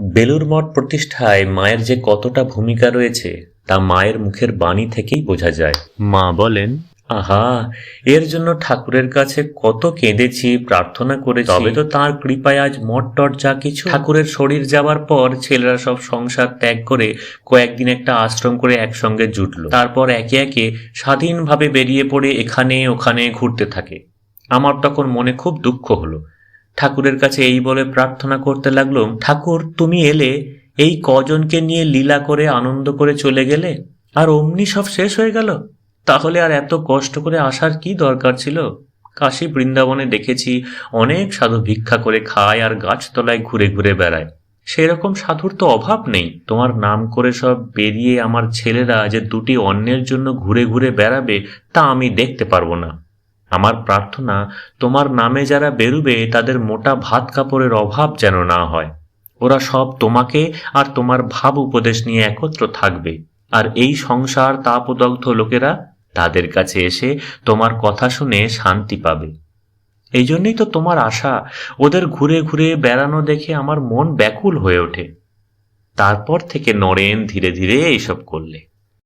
বেলুর মঠ প্রতিষ্ঠায় মায়ের যে কতটা ভূমিকা রয়েছে, তা মায়ের মুখের বাণী থেকেই বোঝা যায়। মা বলেন, আহা, এর জন্য ঠাকুরের কাছে কত কেঁদেছি, প্রার্থনা করে তবে তো তার কৃপায় আজ মঠ টট যা কিছু। ঠাকুরের শরীর যাবার পর ছেলেরা সব সংসার ত্যাগ করে কয়েকদিন একটা আশ্রম করে একসঙ্গে জুটলো। তারপর একে একে স্বাধীনভাবে বেরিয়ে পড়ে এখানে ওখানে ঘুরতে থাকে। আমার তখন মনে খুব দুঃখ হলো। ঠাকুরের কাছে এই বলে প্রার্থনা করতে লাগলাম ঠাকুর, তুমি এলে, এই কজনকে নিয়ে লীলা করে আনন্দ করে চলে গেলে? আর অমনি সব শেষ হয়ে গেল? তাহলে আর এত কষ্ট করে আসার কি দরকার ছিল? কাশী বৃন্দাবনে দেখেছি অনেক সাধু ভিক্ষা করে খায় আর গাছতলায় ঘুরে ঘুরে বেড়ায়। সেরকম সাধুর তো অভাব নেই। তোমার নাম করে সব বেরিয়ে আমার ছেলেরা যে দুটি অন্যের জন্য ঘুরে ঘুরে বেড়াবে, তা আমি দেখতে পারব না। আমার প্রার্থনা, তোমার নামে যারা বেরুবে, তাদের মোটা ভাত কাপড়ের অভাব যেন না হয়। ওরা সব তোমাকে আর তোমার ভাব উপদেশ নিয়ে একত্র থাকবে। আর এই সংসার তাপদগ্ধ লোকেরা তাদের কাছে এসে তোমার কথা শুনে শান্তি পাবে। এই জন্যই তো তোমার আশা, ওদের ঘুরে ঘুরে বেড়ানো দেখে আমার মন ব্যাকুল হয়ে ওঠে। তারপর থেকে নরেন ধীরে ধীরে এইসব করলে।